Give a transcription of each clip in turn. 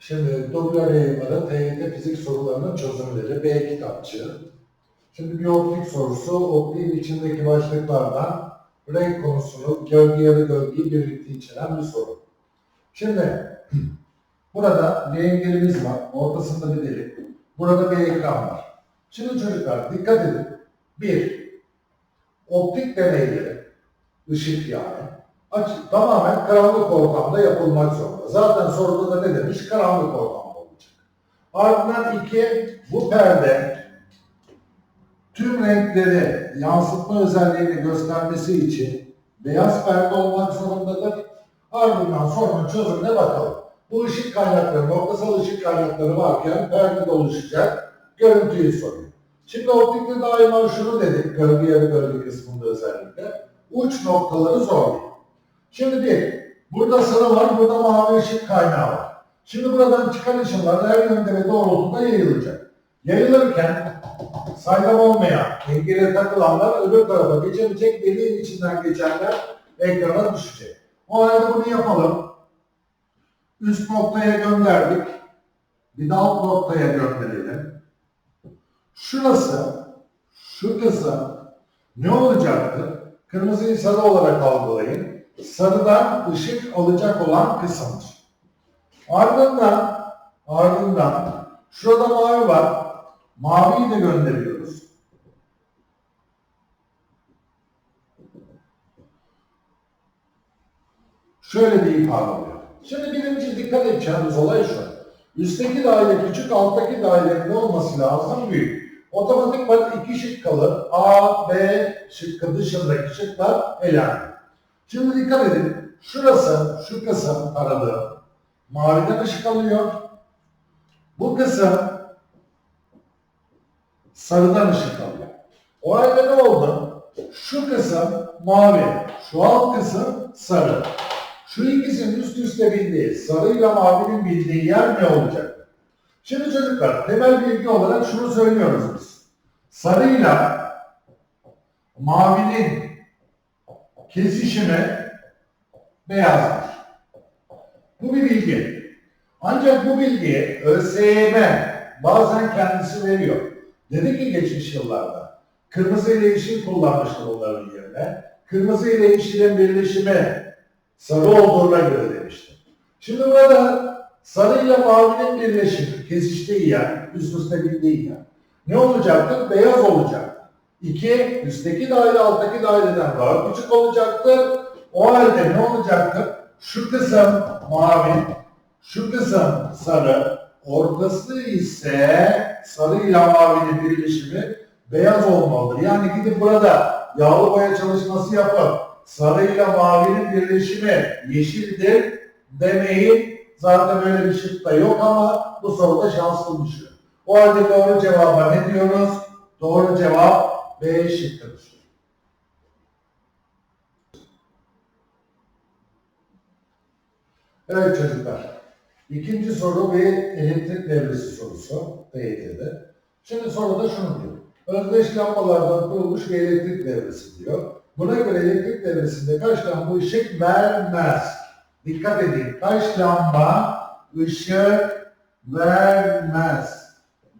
Şimdi dublör yayınları TYT fizik sorularının çözümleri B kitapçığı. Şimdi bir optik sorusu optiğin içindeki başlıklardan renk konusunu gölge ya da gölgeyi birlikte içeren bir soru. Şimdi burada bir engelimiz var. Ortasında bir delik. Burada bir ekran var. Şimdi çocuklar dikkat edin. Bir, optik deneyleri, ışık yani, açık, tamamen karanlık ortamda yapılmak zorunda. Zaten soruda da ne demiş? Karanlık ortamda olacak. Ardından iki, bu perde tüm renkleri yansıtma özelliğini göstermesi için beyaz perde olmak zorundadır. Ardından sorunun çözümüne bakalım. Bu ışık kaynakları, noktasal ışık kaynakları varken perde oluşacak görüntüyü soruyor. Şimdi optikte daima şunu dedik, gölge yarı gölge kısmında özellikle. Uç noktaları zorluyor. Şimdi bir, burada sarı var, burada mavi ışık kaynağı var. Şimdi buradan çıkan ışınlar her yönde ve doğrultuda yayılacak. Yayılırken saydam olmayan, engele takılanlar öbür tarafa geçemeyecek, deliğin içinden geçenler ekrana düşecek. O halde bunu yapalım. Üst noktaya gönderdik. Bir de alt noktaya gönderelim. Şurası, şu kısım ne olacaktı? Kırmızıyı sarı olarak algılayın. Sarıdan ışık alacak olan kısımdır. Ardından, ardından şurada mavi var. Maviyi de gönderiyoruz. Şöyle bir ifade oluyor. Şimdi birinci dikkat edeceğimiz olay şu. Üstteki daire küçük, alttaki dairenin olması lazım? Büyük. Otomatikman iki şık kalır. A, B şıkkı dışındaki şıklar elendi. Şimdi dikkat edin. Şurası, şu kısım aradığım maviden ışık alıyor. Bu kısım sarıdan ışık alıyor. O halde ne oldu? Şu kısım mavi, şu alt kısım sarı. Şu ikisinin üst üste bildiği, sarıyla mavinin bildiği yer ne olacak? Şimdi çocuklar temel bilgi olarak şunu söylüyoruz biz. Sarıyla mavinin kesişime beyazdır. Bu bir bilgi. Ancak bu bilgiyi ÖSYM bazen kendisi veriyor. Dedi ki geçmiş yıllarda kırmızı ile yeşil kullanmışlar onların yerine. Kırmızı ile yeşilin birleşimi sarı olduğuna göre demişti. Şimdi burada sarı ile mavinin birleşimi kesiştiği yer, üst üste bindiği yer. Ne olacaktır? Beyaz olacak. 2 üstteki daire alttaki daireden daha küçük olacaktır. O halde ne olacaktır? Şu kısım mavi, şu kısım sarı, ortası ise sarı ile mavinin birleşimi beyaz olmalıdır. Yani gidip burada yağlı boya çalışması yapıp sarı ile mavinin birleşimi yeşildir demeyi zaten böyle bir şıkta yok ama bu soruda şanslı düşüyor. Şey. O halde doğru cevaba ne diyoruz? Doğru cevap B şıkkıdır. Evet çocuklar. İkinci soru bir elektrik devresi sorusu TYT'de. Şimdi soruda şunu diyor. Özdeş lambalardan kurulmuş bir elektrik devresi diyor. Buna göre elektrik devresinde kaç lamba ışık vermez? Dikkat edin. Kaç lamba ışık vermez?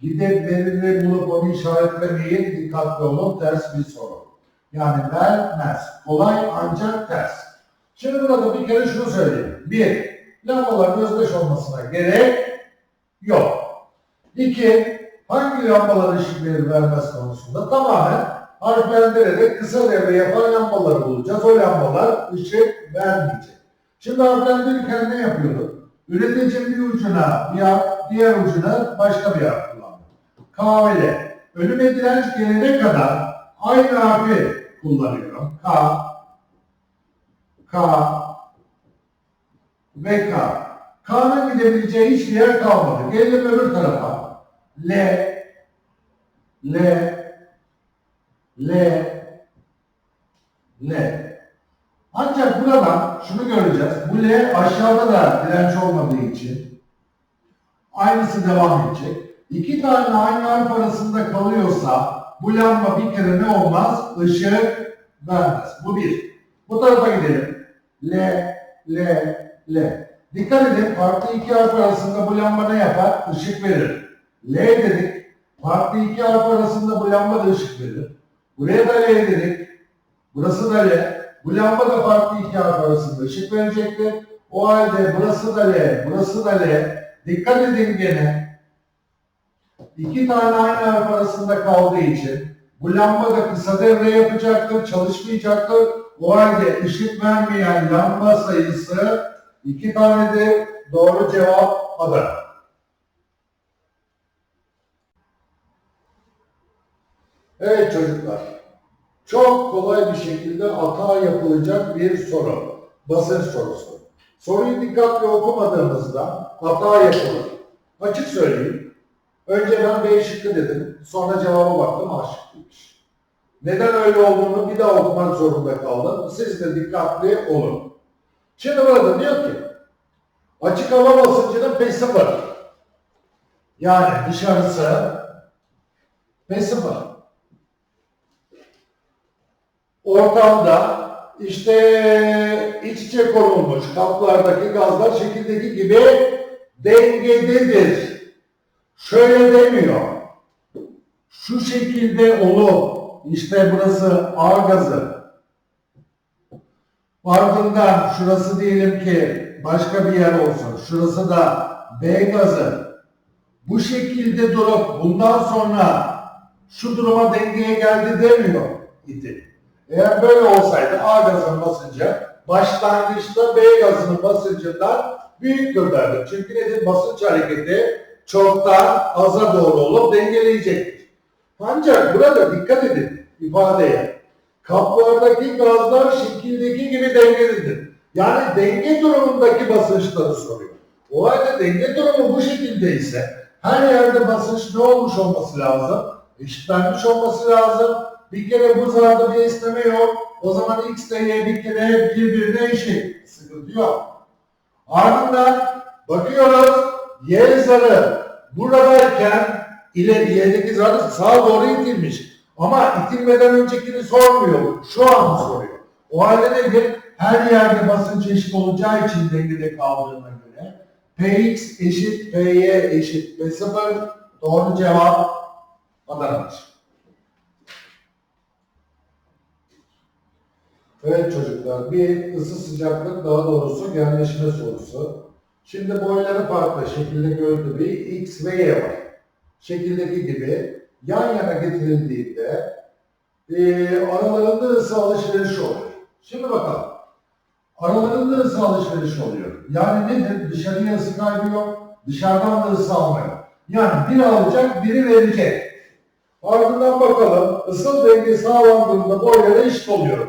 Gidip verimli bulup onu işaretlemeyin. Dikkatli olun. Ters bir soru. Yani vermez. Kolay ancak ters. Şimdi burada bir kere şunu söyleyeyim. Bir, lambaların özdeş olmasına gerek yok. İki, hangi lambalar ışık verir vermez konusunda tamamen harflendirerek kısa devre yapan lambaları bulacağız. O lambalar ışık vermeyecek. Şimdi harflendirirken ne yapıyorduk? Üreticinin bir ucuna bir diğer ucuna başka bir harf kullandık. K ile. Önüme direnç gelene kadar aynı harfi kullanıyorum. K, K ve K. K'nın gidebileceği hiçbir yer kalmadı. Gelelim öbür tarafa. L, L, L, L. Ancak buradan şunu göreceğiz. Bu L aşağıda da direnç olmadığı için aynısı devam edecek. İki tane aynı harf arasında kalıyorsa bu lamba bir kere ne olmaz? Işık vermez. Bu bir. Bu tarafa gidelim. L, L, L. Dikkat edin farklı iki harf arasında bu lamba ne yapar? Işık verir. L dedik. Farklı iki harf arasında bu lamba da ışık verir. Buraya da L dedik. Burası da L. Bu lamba da farklı iki harf arasında ışık verecektir. O halde burası da L, burası da L. Dikkat edin gene. İki tane aynı harf arasında kaldığı için bu lamba da kısa devre yapacaktır, çalışmayacaktır. O halde ışık vermeyen lamba sayısı iki tanedir. Doğru cevap Adana. Evet çocuklar. Çok kolay bir şekilde hata yapılacak bir soru. Basınç sorusu. Soruyu dikkatli okumadığımızda hata yapılır. Açık söyleyeyim. Önce ben B şıkkı dedim. Sonra cevaba baktım A şıkkıymış. Neden öyle olduğunu bir daha okumak zorunda kaldım. Siz de dikkatli olun. Şimdi burada diyor ki açık hava basıncının P0. Yani dışarısı P0 ortamda işte iç içe konulmuş kaplardaki gazlar şekildeki gibi dengededir. Şöyle demiyor. Şu şekilde olup işte burası A gazı. Ardından şurası diyelim ki başka bir yer olsun. Şurası da B gazı. Bu şekilde durup bundan sonra şu duruma dengeye geldi demiyor idi. Eğer böyle olsaydı A gazının basıncı başlangıçta B gazının basıncından büyüktür derdim. Çünkü nedir? Basınç hareketi çoktan aza doğru olup dengeleyecektir. Ancak burada dikkat edin ifadeye. Kaplardaki gazlar şekildeki gibi dengelidir. Yani denge durumundaki basınçları soruyor. O halde denge durumu bu şekilde ise her yerde basınç ne olmuş olması lazım? Eşitlenmiş olması lazım. Bir kere bu zarda bir esneme yok. O zaman x ile y bir kere birbirine eşit. Sıkıntı yok. Ardından bakıyoruz y buradayken ileri y'deki zarı sağa doğru itilmiş. Ama itilmeden öncekini sormuyor. Şu an soruyor. O halde nedir? Her yerde basınç eşit olacağı için dengede kaldığına göre Px eşit Py eşit P0 doğru cevap Adana'dır. Evet çocuklar, bir ısı sıcaklık daha doğrusu genleşme sorusu. Şimdi boyları farklı şekilde gördüğü bir x ve y var. Şekildeki gibi yan yana getirildiğinde e, aralarında ısı alışverişi oluyor. Şimdi bakalım. Aralarında ısı alışverişi oluyor. Yani nedir? Dışarıya ısı kaybı yok, dışarıdan da ısı alma yok. Yani biri alacak, biri verecek. Ardından bakalım ısı denge sağlandığında boyları eşit oluyor.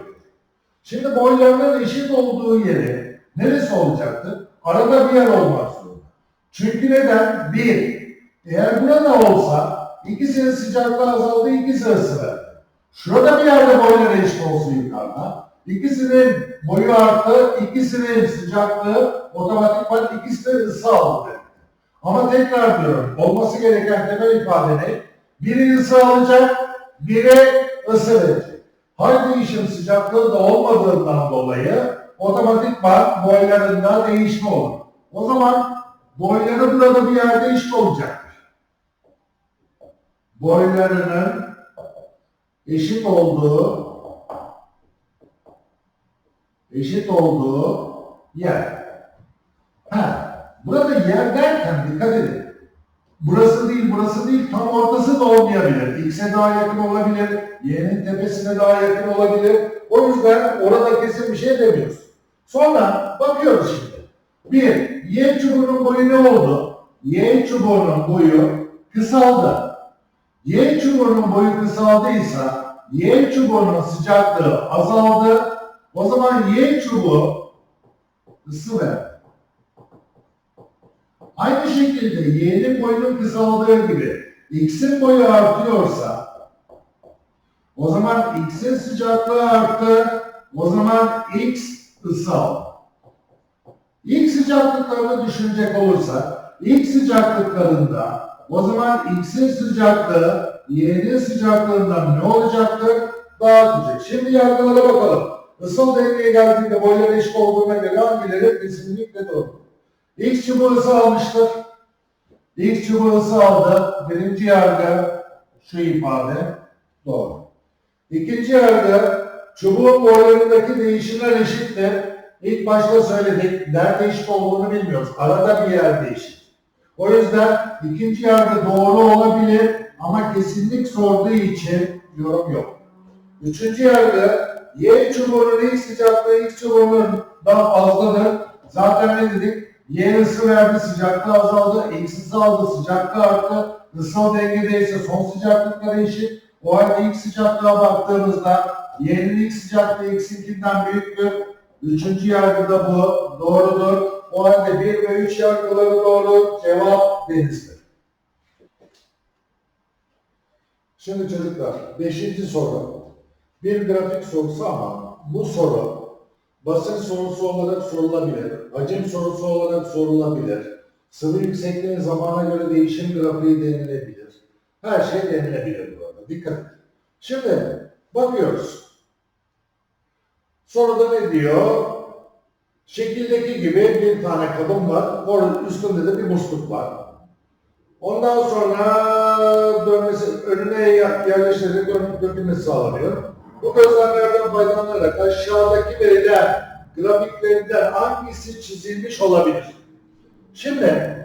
Şimdi boylarının eşit olduğu yeri neresi olacaktır? Arada bir yer olmak zorunda. Çünkü neden? Bir, eğer burada olsa ikisinin sıcaklığı azaldı, ikisi ısı verdi. Şurada bir yerde boyları eşit olsun yukarıda. İkisinin boyu arttı, ikisinin sıcaklığı otomatikman ikisi de ısı aldı. Ama tekrar diyorum, olması gereken temel ifade ne? Biri ısı alacak, biri ısı verecek. Hal değişim sıcaklığı da olmadığından dolayı otomatikman boylarında değişme olur. O zaman boyları burada bir yerde eşit olacaktır. Boylarının eşit olduğu eşit olduğu yer. Ha, burada yer derken dikkat edin. Burası değil, burası değil, tam ortası da olmayabilir. X'e daha yakın olabilir, Y'nin tepesine daha yakın olabilir. O yüzden orada kesin bir şey demiyoruz. Sonra bakıyoruz şimdi. Bir, Y çubuğunun boyu ne oldu? Y çubuğunun boyu kısaldı. Y çubuğunun boyu kısaldıysa, Y çubuğunun sıcaklığı azaldı. O zaman Y çubuğu ısı ver. Aynı şekilde y'nin boyunun kısaldığı gibi x'in boyu artıyorsa o zaman x'in sıcaklığı arttı. O zaman x ısı aldı. X sıcaklıklarını düşünecek olursak x sıcaklıklarında o zaman x'in sıcaklığı y'nin sıcaklığından ne olacaktır? Küçük. Şimdi yargılara bakalım. Isıl dengeye geldiğinde boyları eşit olduğuna göre hangileri kesinlikle doğru? X çubuğusu almıştır. X çubuğusu aldı. Birinci yargı şu ifade doğru. İkinci yargı çubuğun boylarındaki değişimler eşittir. İlk başta söyledik. Nerede eşit olduğunu bilmiyoruz. Arada bir yer değişik. O yüzden ikinci yargı doğru olabilir ama kesinlik sorduğu için yorum yok. Üçüncü yargı Y çubuğunun ilk sıcaklığı X çubuğunun daha fazladır. Zaten ne dedik? Y ısı verdi, sıcaklığı azaldı. X ısı aldı, sıcaklığı arttı. Isı o dengedeyse son sıcaklıkları eşit. O halde ilk sıcaklığa baktığımızda Y'nin ilk sıcaklığı X'inkinden büyüktür. Üçüncü yargıda bu doğrudur. O halde 1 ve 3 yargıları doğru. Cevap denizdir. Şimdi çocuklar, beşinci soru. Bir grafik sorusu ama bu soru basınç sorusu olarak sorulabilir, hacim sorusu olarak sorulabilir, sıvı yüksekliğin zamana göre değişim grafiği denilebilir. Her şey denilebilir bu arada. Dikkat. Şimdi bakıyoruz. Soruda ne diyor? Şekildeki gibi bir tane kabım var. Orada üstünde de bir musluk var. Ondan sonra dönmesi, önüne yerleştirerek dökülmesi sağlanıyor. Bu gözlemlerden faydalanarak aşağıdaki verilen grafiklerinden hangisi çizilmiş olabilir? Şimdi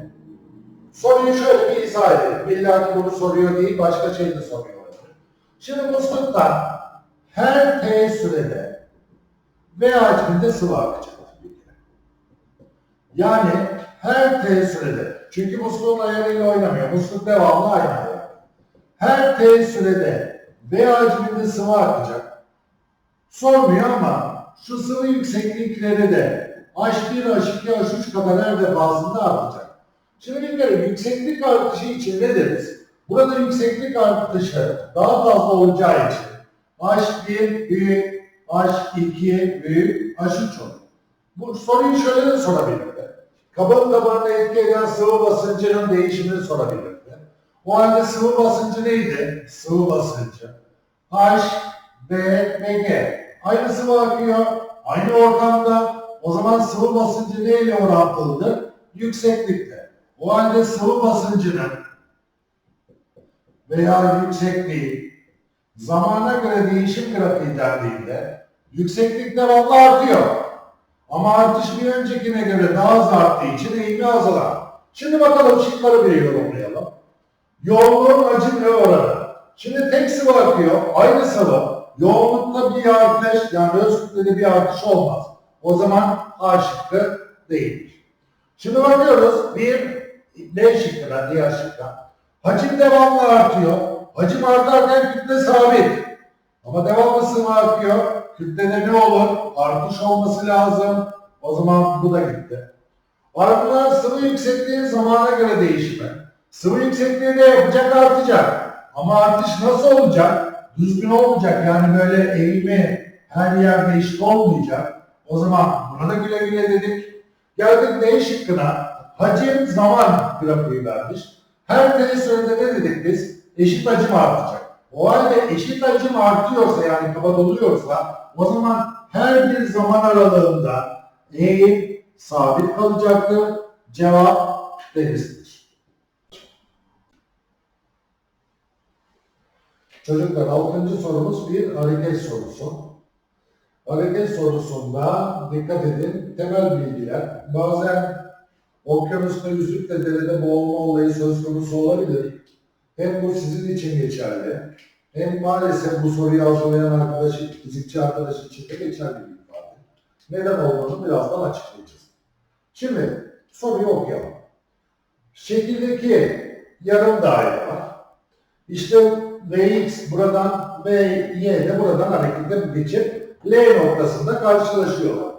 soruyu şöyle bir izah edelim. İlla ki bunu soruyor değil, başka şey de soruyor. Şimdi musluktan her t sürede V hacminde sıvı akacak. Yani her t sürede, çünkü musluğun ayarıyla oynamıyor, musluk devamlı aynı. Her t sürede V hacminde sıvı akacak. Sormuyor ama şu sıvı yükseklikleri de H1, H2, H3 kadar her defasında artacak. Şimdi kere yükseklik artışı için ne deriz? Burada yükseklik artışı daha fazla olacağı için H1 büyük, H2 büyük, H3 olur. Bu soruyu şöyle de sorabilirdi. Kabın tabanına etki eden sıvı basıncının değişimini sorabilirdi. O halde sıvı basıncı neydi? Sıvı basıncı. H, B ve G. Aynı sıvı akıyor, aynı ortamda. O zaman sıvı basıncı neyle orantılıdır? Yükseklikte. O halde sıvı basıncının veya yüksekliği zamana göre değişim grafiği dendiğinde yükseklik devamlı artıyor. Ama artış bir öncekine göre daha az arttığı için eğimi azalan. Şimdi bakalım şıkları bir yorumlayalım. Yoğunluğun hacim ve oranı. Şimdi tek sıvı aynı sıvı. Yoğunlukta bir artış, yani öz kütlede bir artış olmaz. O zaman A şıkkı değildir. Şimdi bakıyoruz, bir B şıkkına, diğer şıkkına. Hacim devamlı artıyor. Hacim artarken kütle sabit. Ama devamlı sıvı akıyor. Kütlede ne olur? Artış olması lazım. O zaman bu da gitti. Ardından sıvı yüksekliği zamana göre değişimi. Sıvı yüksekliği de yapacak artacak. Ama artış nasıl olacak? Düzgün olmayacak. Yani böyle eğimi her yerde eşit olmayacak. O zaman buna da güle güle dedik. Geldik D şıkkına. Hacim zaman grafiği vermiş. Her t sürede ne dedik biz? Eşit hacim artacak. O halde eşit hacim artıyorsa yani kaba doluyorsa o zaman her bir zaman aralığında eğim sabit kalacaktır. Cevap denizdir. Çocuklar altıncı sorumuz bir hareket sorusu. Hareket sorusunda dikkat edin temel bilgiler. Bazen okyanusta yüzüp de derede boğulma olayı söz konusu olabilir. Hem bu sizin için geçerli, hem maalesef bu soruyu hazırlayan arkadaş, fizikçi arkadaş için de geçerli bir ifade. Neden olduğunu birazdan açıklayacağız. Şimdi soruyu okuyalım. Şekildeki yarım daire var. İşte Vx buradan ve y de buradan harekete geçip L noktasında karşılaşıyorlar.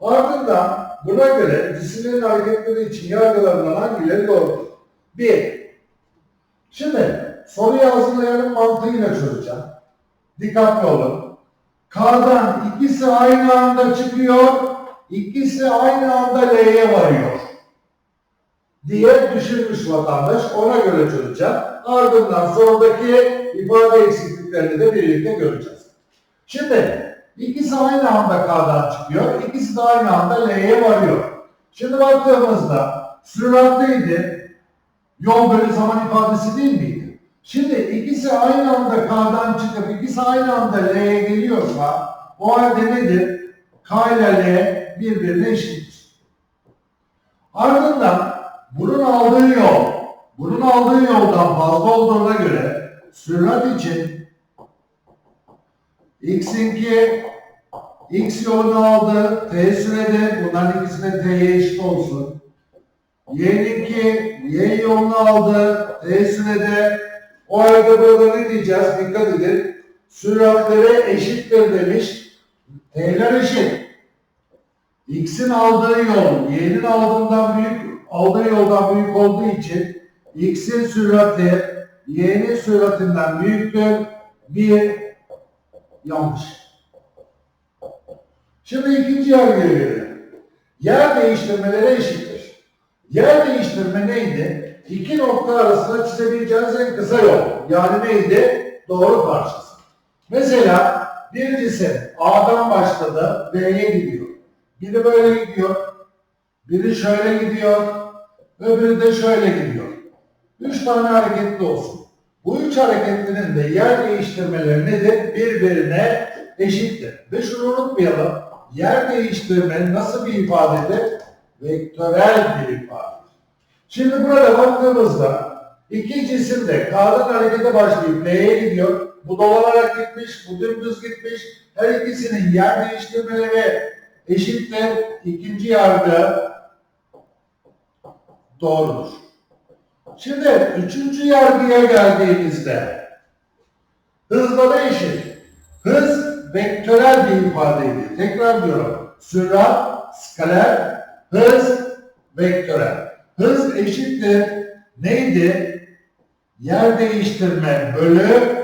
Ardından buna göre cisimlerin hareketleri için yargılarından hangileri doğrudur? Bir, Şimdi soruyu hazırlayanın mantığıyla çözeceğim. Dikkatli olun. K'dan ikisi aynı anda çıkıyor, ikisi aynı anda L'ye varıyor diye düşünmüş vatandaş. Ona göre çözeceğim. Ardından sorudaki ifade eksikliklerini de birlikte göreceğiz. Şimdi ikisi aynı anda K'dan çıkıyor, ikisi de aynı anda L'ye varıyor. Şimdi baktığımızda sürat neydi? Yol bölü zaman ifadesi değil miydi? Şimdi ikisi aynı anda K'dan çıkıp ikisi aynı anda L'ye geliyorsa o halde nedir? K ile L birbirine eşittir. Ardından bunun aldığı yol, bunun aldığı yoldan fazla olduğuna göre sürat için x'inki x yolunu aldı, t sürede bunların ikisi de t'ye eşit olsun. Y'ninki y yolunu aldı, t sürede o halde burada ne diyeceğiz? Dikkat edin. Süratlere eşittir demiş. T'ler eşit. X'in aldığı yol, Y'nin aldığından büyük, aldığı yoldan büyük olduğu için X'in sürati Y'nin süratinden büyüktür. Bir yanlış. Şimdi ikinci yargıya gelelim. Yer değiştirmeleri eşittir. Yer değiştirme neydi? İki nokta arasında çizebileceğiniz en kısa yol. Yani neydi? Doğru parçası. Mesela bir cisim A'dan başladı, B'ye gidiyor. Biri böyle gidiyor, biri şöyle gidiyor, öbürü de şöyle gidiyor. Üç tane hareketli olsun. Bu üç hareketlinin de yer değiştirmeleri nedir? Birbirine eşittir. Ve şunu unutmayalım. Yer değiştirme nasıl bir ifadedir? Vektörel bir ifadedir. Şimdi burada baktığımızda iki cisim de K'dan harekete başlayıp L'ye gidiyor. Bu dolanarak gitmiş, bu dümdüz gitmiş. Her ikisinin yer değiştirmeleri eşittir. İkinci yargı doğrudur. Şimdi üçüncü yargıya geldiğimizde hızla da eşit. Hız vektörel bir ifadeydi. Tekrar diyorum. Sürat, skaler, hız vektörel. Hız eşittir. Neydi? Yer değiştirme bölü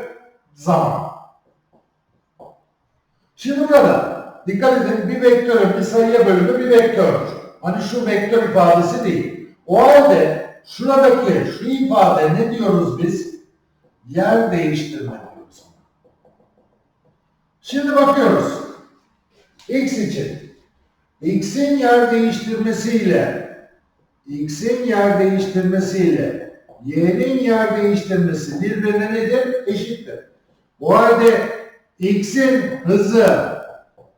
zaman. Şimdi burada dikkat edin bir vektörün bir sayıya bölümü bir vektördür. Hani şu vektör ifadesi değil. O halde şuradaki şu ifade ne diyoruz biz? Yer değiştirme diyoruz. Şimdi bakıyoruz. X için. X'in yer değiştirmesiyle X'in yer değiştirmesiyle Y'nin yer değiştirmesi birbirine nedir? Eşittir. Bu halde X'in hızı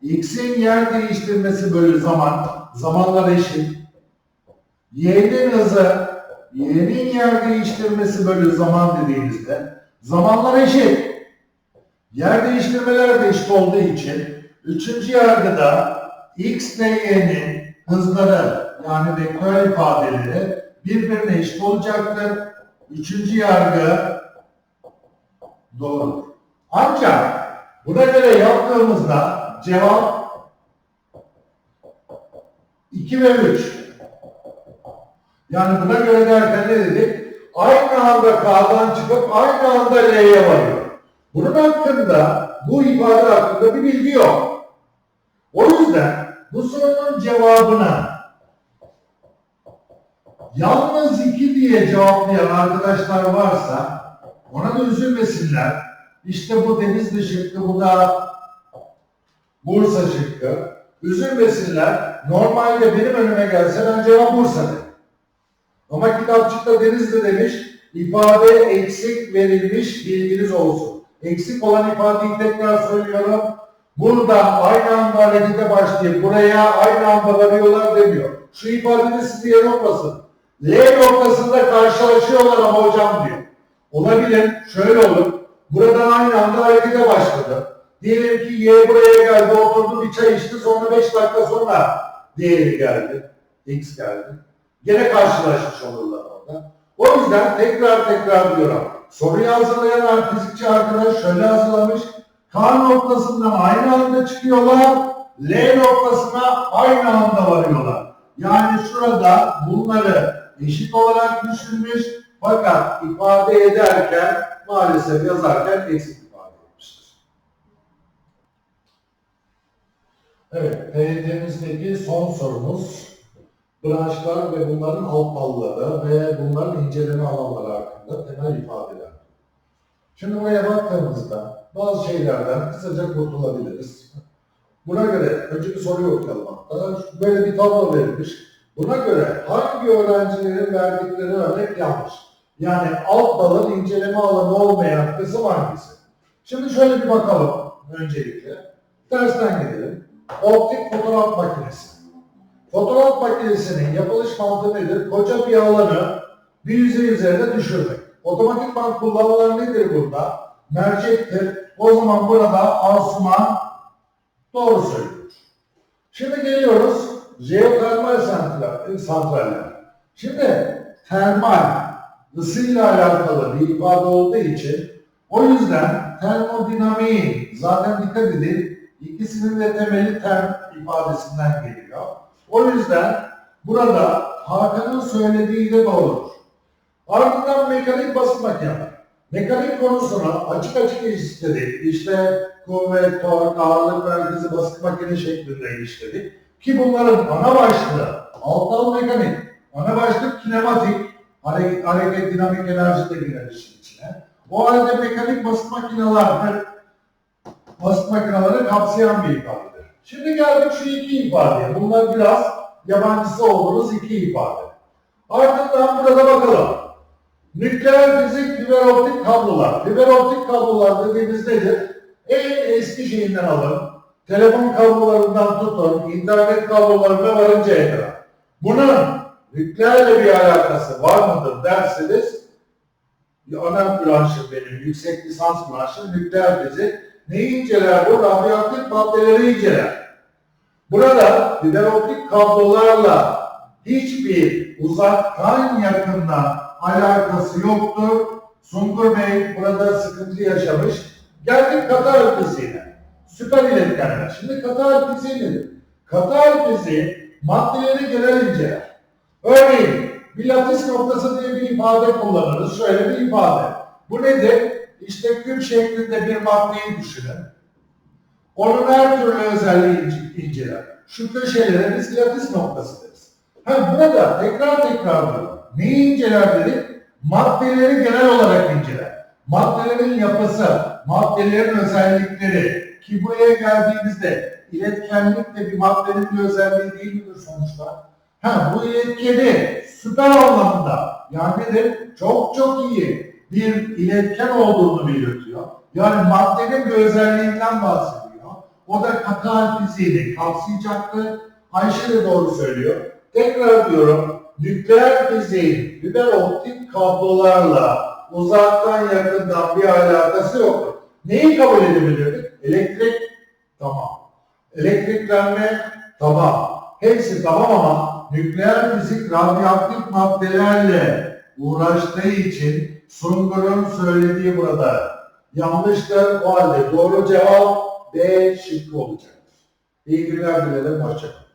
X'in yer değiştirmesi bölü zaman zamanlar eşit. Y'nin hızı Y'nin yer değiştirmesi bölü zaman dediğimizde zamanlar eşit. Yer değiştirmeler de eşit olduğu için üçüncü yargıda X ve Y'nin hızları yani vektör ifadeleri birbirine eşit olacaktır. Üçüncü yargı doğrudur. Ancak buna göre yaptığımızda cevap 2 ve 3. Yani buna göre derken ne dedik? Aynı anda K'dan çıkıp aynı anda L'ye varıyor. Bunun hakkında, bu ifade hakkında bir bilgi yok. O yüzden bu sorunun cevabına yalnız 2 diye cevaplayan arkadaşlar varsa ona da üzülmesinler. İşte bu Denizli şıkkı, bu da Bursa şıkkı. Üzülmesinler. Normalde benim önüme gelse ben cevap Bursa derim. Ama kitapçıkta Denizli demiş, ifade eksik verilmiş bilginiz olsun. Eksik olan ifadeyi tekrar söylüyorum. Burada aynı anda harekete başlayıp buraya aynı anda varıyorlar demiyor. Şu ifadede sizi yanılmasın. L noktasında karşılaşıyorlar ama hocam diyor. Olabilir, şöyle olur. Buradan aynı anda harekete başladı. Diyelim ki Y buraya geldi, oturdu bir çay içti, sonra 5 dakika sonra diğeri geldi. X geldi. Gene karşılaşmış olurlar orada. O yüzden tekrar tekrar diyorum. Soruyu hazırlayan fizikçi arkadaş şöyle hazırlamış. K noktasından aynı anda çıkıyorlar. L noktasına aynı anda varıyorlar. Yani şurada bunları eşit olarak düşünmüş fakat ifade ederken maalesef yazarken eksik ifade etmiştir. Evet, TYT'mizdeki son sorumuz branşlar ve bunların alt dalları ve bunların inceleme alanları hakkında temel ifadeler. Şimdi buraya baktığımızda bazı şeylerden kısaca kurtulabiliriz. Buna göre önce bir soruyu okuyalım hatta. Böyle bir tablo verilmiş. Buna göre hangi öğrencilerin verdikleri örnek yanlış? Yani alt dalın inceleme alanı olmayan kısım hangisi? Şimdi şöyle bir bakalım öncelikle. Dersten gidelim. Optik fotoğraf makinesi. Fotoğraf makinesinin yapılış mantığı nedir? Koca bir alanı bir yüzey üzerine düşürmek. Otomatikman kullanılan nedir burada? Mercektir. O zaman burada Asuman doğru söylüyor. Şimdi geliyoruz jeotermal santral- santraller. Şimdi termal ısıyla alakalı bir ifade olduğu için o yüzden termodinamiğin zaten dikkat edin ikisinin de temeli term ifadesinden geliyor. O yüzden burada Hakan'ın söylediği de doğrudur. Ardından mekanik basın makineleri. Mekanik konusunu açık açık işledik. İşte kuvvet, tork, ağırlık merkezi basın makine şeklinde işledik. Ki bunların ana başlığı alt dal mekanik, ana başlık kinematik, hareket, hareket dinamik enerji de girer işin içine. O halde mekanik basın makinelerdir. Basın makineleri kapsayan bir ifadedir. Şimdi geldik şu iki ifadeye. Bunlar biraz yabancısı olduğunuz iki ifade. Ardından burada bakalım. Nükleer fizik fiber optik kablolar. Fiber optik kablolar dediğimiz nedir? En eski şeyinden alın. Telefon kablolarından tutun, internet kablolarına varıncaya kadar. Bunun nükleerle bir alakası var mıdır derseniz ana branşım benim, yüksek lisans branşım nükleer fizik. Neyi inceler bu? Radyoaktif maddeleri inceler. Burada fiber optik kablolarla hiçbir uzaktan yakından alakası yoktur. Sungur Bey burada sıkıntı yaşamış. Geldik Katar fiziğine. Süper iletkenler. Şimdi Katar fiziği nedir? Katar fiziği maddeleri genel inceler. Örneğin bir noktası diye bir ifade kullanırız. Şöyle bir ifade. Bu nedir? İşte küp şeklinde bir maddeyi düşünün. Onun her türlü özelliği ince- inceler. Şu köşelere biz lattice noktası. Ha burada tekrar tekrar. Neyi inceler dedik? Maddeleri genel olarak inceler. Maddelerin yapısı, maddelerin özellikleri ki buraya geldiğimizde iletkenlik de bir maddenin bir özelliği değil midir sonuçta? Ha bu iletkeni süper anlamda yani nedir? Çok çok iyi bir iletken olduğunu belirtiyor. Yani maddenin bir özelliğinden bahsediyor. O da katal fiziğini kapsayacaktır. Ayşe de doğru söylüyor. Tekrar diyorum, nükleer fiziğin fiber optik kablolarla uzaktan yakından bir alakası yoktur. Neyi kabul edebilirdik? Elektrik, tamam. Elektriklenme, tamam. Hepsi tamam ama nükleer fizik radyoaktif maddelerle uğraştığı için Sungur'un söylediği burada yanlıştır. O halde doğru cevap B şıkkı olacaktır. İyi günler dilerim, hoşçakalın.